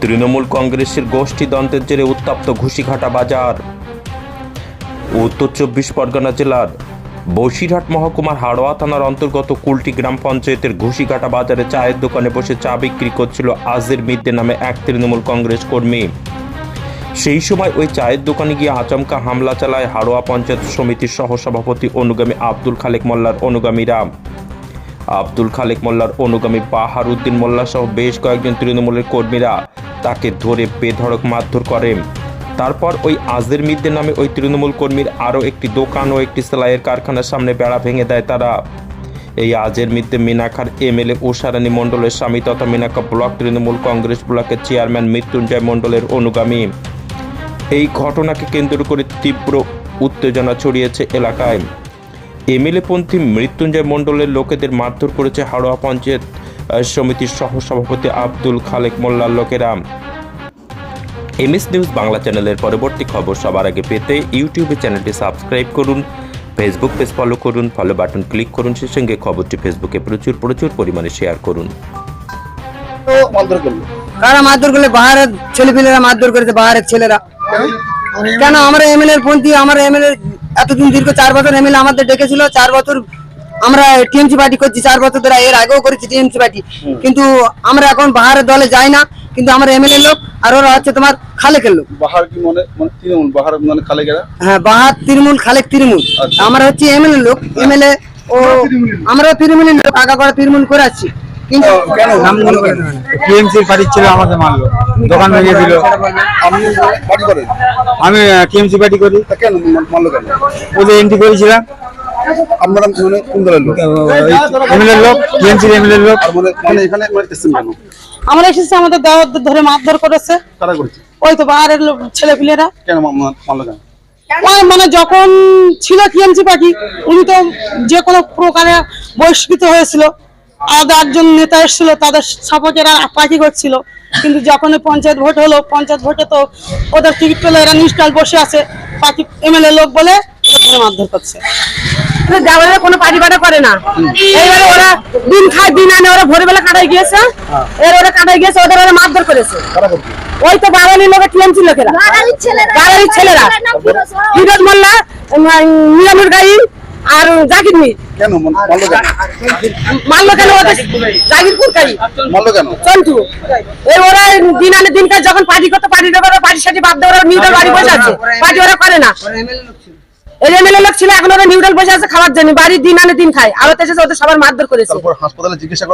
তৃণমূল কংগ্রেসের গোষ্ঠী দ্বন্দ্বের জেরে উত্তপ্ত ঘুষিঘাটা বাজার। উত্তর চব্বিশ পরগনা জেলার বসিরহাট মহকুমার হাড়োয়া থানার অন্তর্গত কুলটি গ্রাম পঞ্চায়েতের ঘুষিঘাটা বাজারে চায়ের দোকানে বসে চা বিক্রি করছিল আজের মিদ্দে নামে এক তৃণমূল কংগ্রেস কর্মী। সেই সময় ওই চায়ের দোকানে গিয়ে আচমকা হামলা চালায় হাড়োয়া পঞ্চায়েত সমিতির সহসভাপতি অনুগামী আব্দুল খালেক মোল্লার অনুগামীরা। আব্দুল খালেক মোল্লার অনুগামী বাহার উদ্দিন মোল্লা সহ বেশ কয়েকজন তৃণমূলের কর্মীরা তাকে ধরে বেধড়ক মারধর করে। তারপর ওই আজদের মিদ্দের নামে ওই তৃণমূল কর্মীর আরও একটি দোকান ও একটি সেলাইয়ের কারখানার সামনে বেড়া ভেঙে দেয় তারা। এই আজের মিদ্দে মিনাখার এমএলএ উষারানী মণ্ডলের স্বামী তথা মিনাখা ব্লক তৃণমূল কংগ্রেস ব্লকের চেয়ারম্যান মৃত্যুঞ্জয় মণ্ডলের অনুগামী। এই ঘটনাকে কেন্দ্র করে তীব্র উত্তেজনা ছড়িয়েছে এলাকায়। এমএলএ পন্থী মৃত্যুঞ্জয় মণ্ডলের লোকেদের মারধর করেছে হাড়োয়া পঞ্চায়েত সমিতির সহসভাপতি আব্দুল খালেক মোল্লার লোকেরা। এমএস নিউজ বাংলা চ্যানেলের পরবর্তী খবর সবার আগে পেতে ইউটিউবে চ্যানেলটি সাবস্ক্রাইব করুন ফেসবুক পেজ ফলো করুন ফলো বাটন ক্লিক করুন সেই সঙ্গে খবরটি ফেসবুকে প্রচুর প্রচুর পরিমাণে শেয়ার করুন। কারা মারধর করলে? বাহারের ছেলেপিলেরা মারধর করেছে বাহারের ছেলেরা। কেন? আমরা এমএলএ পন্থী আমরা এমএলএ এতদিন দীর্ঘ চার বছর এমএলএ আমাদের ডেকেছিল চার বছর আমরা টিএমসি পার্টি করছি চার বছর ধরে এর আগেও করেছি টিএমসি পার্টি। কিন্তু আমরা এখন বাহারের দলে যাই না কিন্তু আমরা এমএলএ লোক আর ওরা হচ্ছে তোমার খালেকের লোক। বাহার কি মনে মানে তৃণমূল? বাহার মানে খালে হ্যাঁ বাহার তৃণমূল খালেক তৃণমূল। আচ্ছা। আমরা হচ্ছে এমএলএ লোক এমএলএ ও আমরা তৃণমূলের লোক। আগা করা তৃণমূল করে আসছি। কিন্তু কেন? টিএমসির পার্টি ছিল আমাকে মারলো। দোকান ভেঙে দিল। পার্টি আমি টিএমসি পার্টি করি। কেন মারলো কেন? ওদের এন্ট্রি করেছিলাম। আপনারা মানে কোন দলের লোক? এমএলএ লোক। টিএমসির এমএলএ লোক। মানে মানে এখানে মানে এসছেন কেন আমরা এসেছি আমাদের ধরে মারধর করেছে। কারা করেছে? ওই তো বাইরের ছেলে পিলেরা কেন মারলো কেন? মানে যখন ছিল টিএমসি পার্টি উনি তো যে কোনো প্রকারে বহিষ্কৃত হয়েছিল। আলাদা একজন নেতা এসেছিল তাদের সাপোর্টে এরা পার্টি করছিল। কিন্তু যখন পঞ্চায়েত ভোট হলো পঞ্চায়েত ভোটে তো ওদের টিকিট পেলে এরা নিউট্রাল বসে আছে। পার্টি এমএলএ লোক বলে ধরে মারধর করছে। দেওয়ালে কোনো পার্টি বাটা করে না। এইবারে ওরা দিন খায় দিন আনে ওরা ভোরবেলা কাটাই গিয়েছে। এর ওরা কাটাই গিয়েছে ওদের ওরা মারধর করেছে। ওই তো বাঙালি লোকের টিএমসি লোকেরা। বাঙালির ছেলেরা। ফিরোজ মোল্লা। নিয়ামুর গাই আর জাকির মির। কেন? মারলো কেন? ওদের? জাকিরপুর কাই মারলো কেন? চন্টু এই ওরা দিন আনে যখন পার্টি করতে পার্টি দেবে সাথে বাদ দেবে ওরা নিউট্রাল বাড়ি বসে আছে। পার্টি ওরা করে না। এমএলএ লোক ছিল, এখন ওরা নিউট্রাল বসে আছে খাওয়ার জন্য বাড়ি দিন আনে দিন খায়। আরও এসেছে, ওদের সবার মারধর করেছে। হাসপাতালে জিজ্ঞাসা